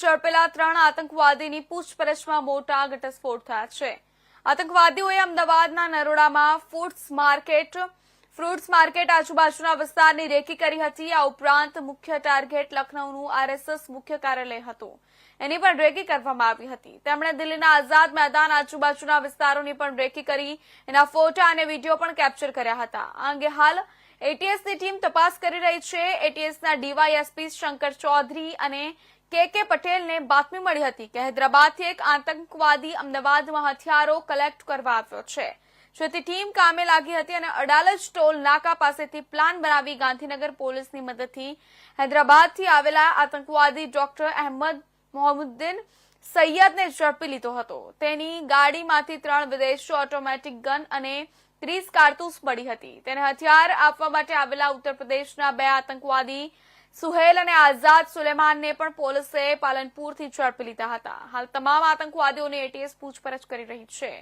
ઝડપેલા ત્રણ આતંકવાદીની પૂછપરછમાં મોટા ઘટસ્ફોટ થયા છે. આતંકવાદીઓએ અમદાવાદના નરોડામાં ફૂડ્સ માર્કેટ, ફ્રૂટ્સ માર્કેટ આજુબાજુના વિસ્તારની રેકી કરી હતી. આ ઉપરાંત મુખ્ય ટાર્ગેટ લખનૌનું આરએસએસ મુખ્ય કાર્યાલય હતું. એની પણ રેકી કરવામાં આવી હતી. તેમણે દિલ્હીના આઝાદ મેદાન આજુબાજુના વિસ્તારોની પણ રેકી કરી. એના ફોટા અને વીડિયો પણ કેપ્ચર કર્યા હતા. આ અંગે હાલ એટીએસની ટીમ તપાસ કરી રહી છે. એટીએસના ડીવાયએસપી શંકર ચૌધરી અને કે કે પટેલને બાતમી મળી હતી કે હૈદરાબાદથી એક આતંકવાદી અમદાવાદમાં હથિયારો કલેક્ટ કરવા આવ્યો છે. જેથી ટીમ કામે લાગી હતી અને અડાલજ ટોલ નાકા પાસેથી પ્લાન બનાવી ગાંધીનગર પોલીસની મદદથી હૈદરાબાદથી આવેલા આતંકવાદી ડોક્ટર અહેમદ મોહમ્મદીન સૈયદને ઝડપી લીધો હતો. તેની ગાડીમાંથી ત્રણ વિદેશી ઓટોમેટિક ગન અને ત્રીસ કારતૂસ મળી હતી. તેને હથિયાર આપવા માટે આવેલા ઉત્તર પ્રદેશના બે આતંકવાદી સુહેલ અને આઝાદ સુલેમાનને પણ પોલીસે પાલનપુરથી ઝડપી લીધા હતા. હાલ તમામ આતંકવાદીઓની એટીએસ પૂછપરછ કરી રહી છે.